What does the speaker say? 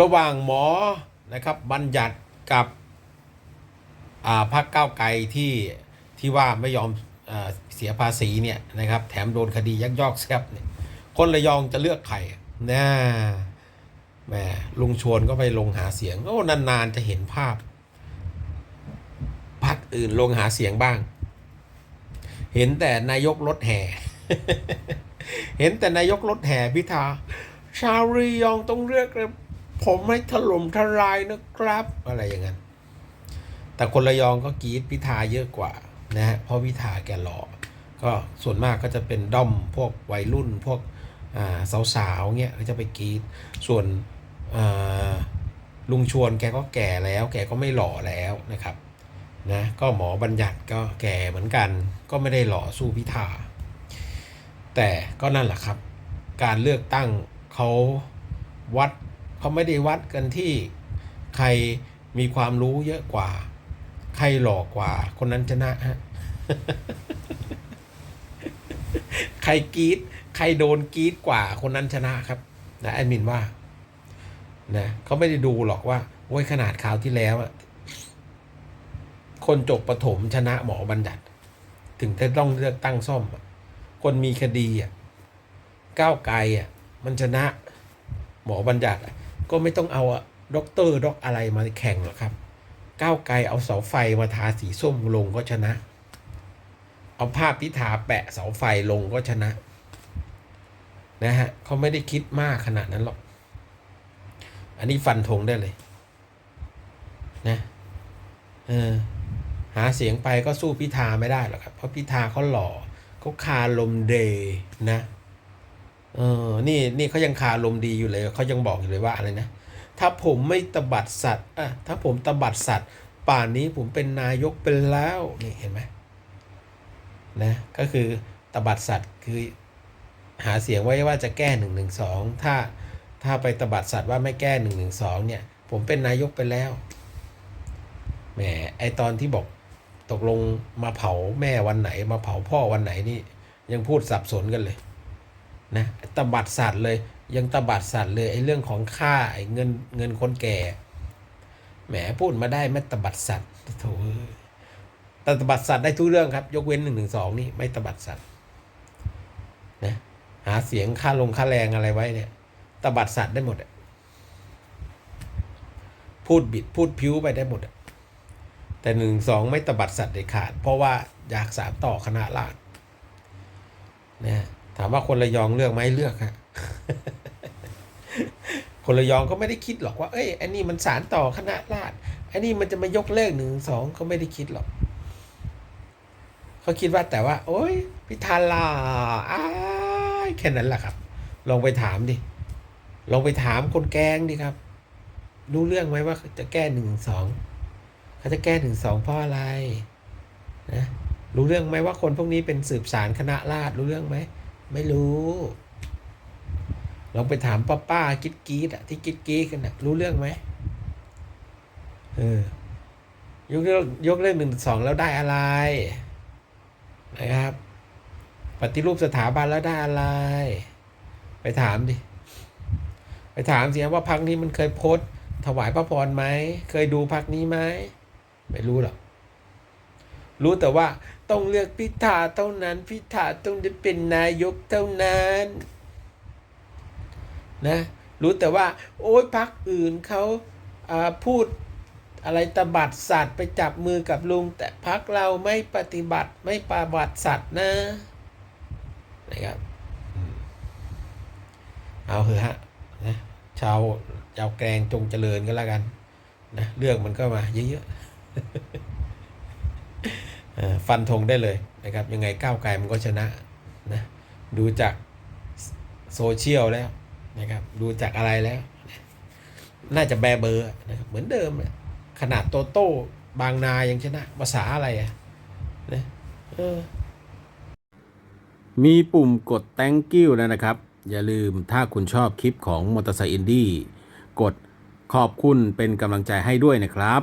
ระหว่างหมอนะครับบัญญัติกับอ่าพรรคก้าวไกลที่ที่ว่าไม่ยอมอเสียภาษีเนี่ยนะครับแถมโดนคดียักยอกทรัพย์เนี่ยคนระยองจะเลือกใครนะแหมลุงชวนก็ไปลงหาเสียงโอ้นานๆจะเห็นภาพพรรคอื่นลงหาเสียงบ้าง เห็นแต่นายกรถแห่ เห็นแต่นายกรถแห่พิธา ชาวระยองต้องเรียก ผมให้ถล่มทลายนะครับ อะไรอย่างนั้น แต่คนระยองก็กรีดพิธาเยอะกว่านะฮะเพราะพิธาแกหล่อก็ส่วนมากก็จะเป็นด้อมพวกวัยรุ่นพวกสาวๆเงี้ยก็จะไปกรีดส่วนลุงชวนแกก็แก่แล้ว แกก็ไม่หล่อแล้วนะครับนะก็หมอบัญญัติก็แก่เหมือนกัน ก็ไม่ได้หล่อสู้พิธา แต่ก็นั่นแหละครับ การเลือกตั้งเขาวัด เขาไม่ได้วัดกันที่ใครมีความรู้เยอะกว่า ใครหล่อกว่า คนนั้นชนะฮะใครกรีดใครโดนกรีดกว่าคนนั้นชนะครับนะแอดมินว่านะเขาไม่ได้ดูหรอกว่าโอ้ยขนาดคราวที่แล้วอะคนจบประถมชนะหมอบัญญัติ ถึงจะต้องเลือกตั้งซ่อมคนมีคดีอะก้าวไกลอะมันชนะหมอบัญญัติอะ ก็ไม่ต้องเอาด็อกเตอร์ด็อกอะไรมาแข่งหรอกครับ ก้าวไกลเอาเสาไฟมาทาสีส้มลงก็ชนะ เอาภาพพิธาแปะเสาไฟลงก็ชนะ นะฮะเขาไม่ได้คิดมากขนาดนั้นหรอก อันนี้ฟันธงได้เลยนะเออหาเสียงไปก็สู้พิธาไม่ได้หรอกครับ เพราะพิธาเขาหล่อเขาคาลมเดนะ เออ นี่นี่เขายังคาลมดีอยู่เลยเขายังบอกอยู่เลยว่าอะไรนะ ถ้าผมไม่ตบัดสัตว์อะถ้าผมตบัดสัตว์ ป่านนี้ผมเป็นนายกเป็นแล้วนี่เห็นไหมนะก็คือตบัดสัตว์คือหาเสียงไว้ว่าจะแก้หนึ่งหนึ่งสองถ้าถ้าไปตบัดสัตว์ว่าไม่แก้หนึ่งหนึ่งสองเนี่ย ผมเป็นนายกไปแล้วแหมไอตอนที่บอกตกลงมาเผาแม่วันไหนมาเผาพ่อวันไหนนี่ยังพูดสับสนกันเลย นะตบัดสัตว์เลย ยังตบัดสัตว์เลยไอ้เรื่องของค่าไอ้เงินเงินคนแก่แหมพูดมาได้ไม่ตบัดสัตว์โถเอ้ยแต่ตบัดสัตว์ได้ทุกเรื่องครับ ยกเว้นหนึ่งหนึ่งสองนี่ไม่ตบัดสัตว์นะหาเสียงค่าลงค่าแรงอะไรไว้เนี่ยตบัดสัตว์ได้หมดพูดบิดพูดพิ้วไปได้หมดแต่หนึ่งสองไม่ตบัดสัตว์เด็ดขาด เพราะว่าอยากสารต่อคณะราษฎรนะ ถามว่าคนระยองเลือกไหมเลือกฮะคนระยองก็ไม่ได้คิดหรอกว่า เอ้ยอันนี้มันสารต่อคณะราษฎรอันนี้มันจะมายกเลิกหนึ่งสองเขาไม่ได้คิดหรอกเขาคิดว่าแต่ว่า โอ้ยพิธาลาอ้ายแค่นั้นแหละครับ ลองไปถามดิ ลองไปถามคนแกงดิครับ รู้เรื่องไหมว่าจะแก้หนึ่งสองเขาจะแก้ถึงสองเพราะอะไรนะรู้เรื่องไหมว่าคนพวกนี้เป็นสืบสารคณะราษฎรรู้เรื่องไหม ไม่รู้ลองไปถามป้าป้ากิ๊ดกิ๊ดอะที่กิ๊ดกิ๊ดกันนะรู้เรื่องไหมเออยกเรื่องยกเรื่องหนึ่งสองแล้วได้อะไร นะครับ ปฏิรูปสถาบันแล้วได้อะไร ไปถามดิไปถามสิว่าพักนี้มันเคยโพสถวายพระพรไหม เคยดูพักนี้ไหม ไม่รู้หรอก รู้แต่ว่าต้องเลือกพิธาเท่านั้น พิธาต้องได้เป็นนายกเท่านั้นนะรู้แต่ว่า โอ้ยพักอื่นเขาอ่าพูดอะไรตบัดสัตว์ไปจับมือกับลุง แต่พักเราไม่ปฏิบัติไม่ปฏิบัติสัตว์นะนะครับเอาเถอะฮะนะชาวชาวแกงจงเจริญก็แล้วกันนะเรื่องมันก็มาเยอะๆ ฟันธงได้เลยนะครับยังไงก้าวไกลมันก็ชนะนะดูจากโซเชียลแล้วนะครับดูจากอะไรแล้ว น่าจะแบเบอร์นะครับเหมือนเดิมขนาดโตโต้บางนายังชนะภาษาอะไรอะนะเออมีปุ่มกด thank you แล้วนะครับ อย่าลืมถ้าคุณชอบคลิปของมอเตอร์ไซค์อินดี้กดขอบคุณเป็นกำลังใจให้ด้วยนะครับ